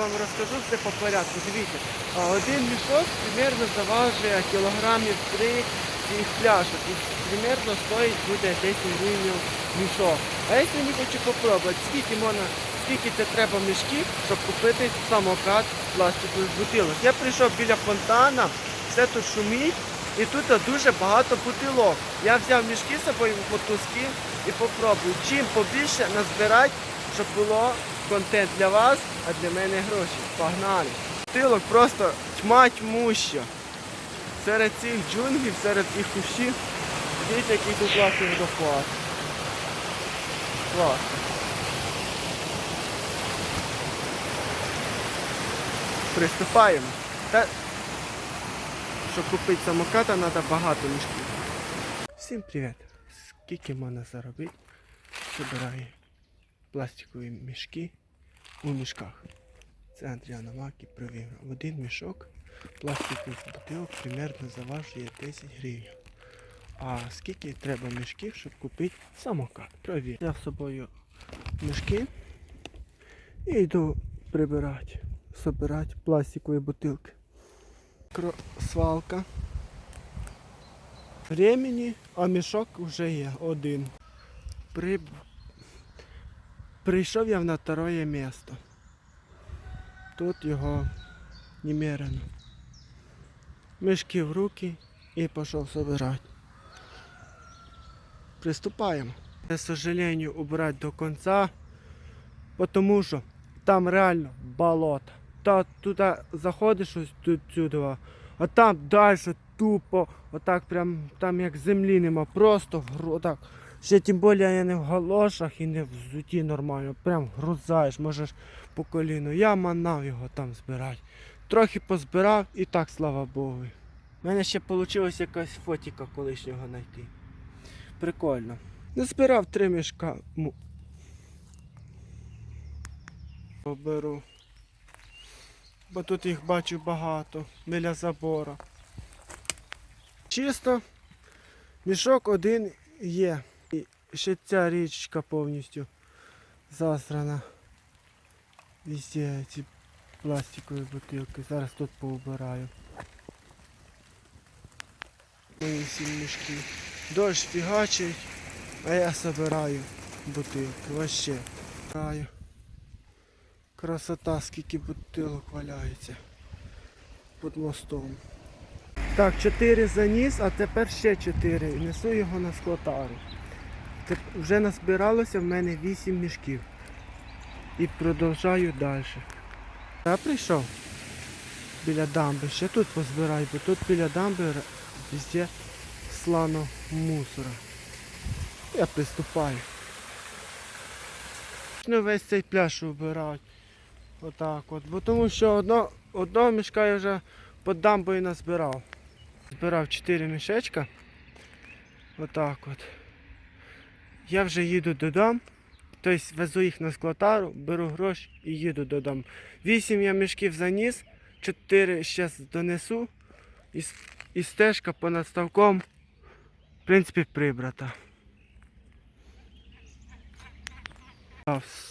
вам розкажу все по порядку. Дивіться, один мішок примерно заважує кілограмів 3 цих пляшок. І примерно стоїть буде 10 гривень мішок. А я сьогодні хочу попробувати, скільки можна, скільки це треба мішків, щоб купити самокат пластикових бутилок. Я прийшов біля фонтана, все тут шумить. І тут дуже багато бутилок. Я взяв мішки з собою мотузки і попробую. Чим побільше назбирати, щоб було контент для вас, а для мене гроші. Погнали. Бутилок просто тьма тьмуща. Серед цих джунглів, серед цих кущів. Дивіться, який тут класний водопад. Клас. Приступаємо. Та щоб купити самоката, треба багато мішків. Всім привіт! Скільки можна заробити? Собираю пластикові мішки у мішках. Це Андріана Макі провірив. Один мішок пластикових бутилок примерно заважує 10 гривень. А скільки треба мішків, щоб купити самокат? Провір. Я з собою мішки і йду прибирати, собирати пластикові бутилки. Свалка. Времени, а мішок вже є один. При... Прийшов я на второе місто. Тут його немерено. Мішки в руки і пішов собирати. Приступаємо. К сожалению, убрать до конца, потому що там реально болото. Та туди заходиш ось тут сюди, а там далі тупо, отак прям там як землі нема, просто отак. Ще тим більше я не в галошах і не в взуті нормально, прям грузаєш, можеш по коліну. Я манав його там збирати. Трохи позбирав і так, слава Богу. У мене ще вийшло якась фотіка колишнього знайти. Прикольно. Назбирав три мішка. Поберу. Бо тут їх бачу багато біля забора. Чисто мішок один є. Ще ця річка повністю засрана. Везде ці пластикові бутилки. Зараз тут поубираю. Мої всі мішки. Дощ фігачить, а я собираю бутилки. Збираю. Красота, скільки бутилок валяється під мостом. Так, 4 заніс, а тепер ще 4. Несу його на склотару. Теп- Вже назбиралося в мене 8 мішків. І продовжаю далі. Я прийшов біля дамби. Ще тут позбираю, бо тут біля дамби везде слано мусора. Я приступаю. Весь цей пляж вбирати. Отак от. Бо тому що одно, одного мішка я вже під дамбою назбирав. Збирав 4 мішечка. Отак от. Я вже їду додому. Тобто везу їх на склотару, беру гроші і їду додому. 8 я мішків заніс, 4 ще донесу. І, і стежка понад ставком, в принципі, прибрата.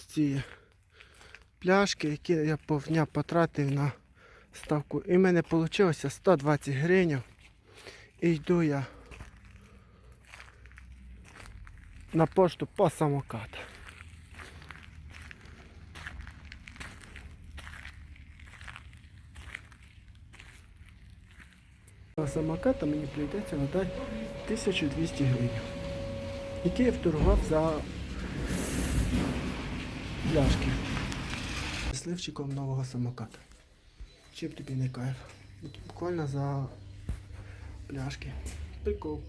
Ці пляшки, які я повня потратив на ставку. І в мене вийшло 120 гривень. І йду я на пошту по самокат. На самоката мені прийдеться надати 1200 гривень, які я вторгував за пляшки. Сливчиком нового самоката. Чим тобі не кайф. Буквально за пляшки. Прикол.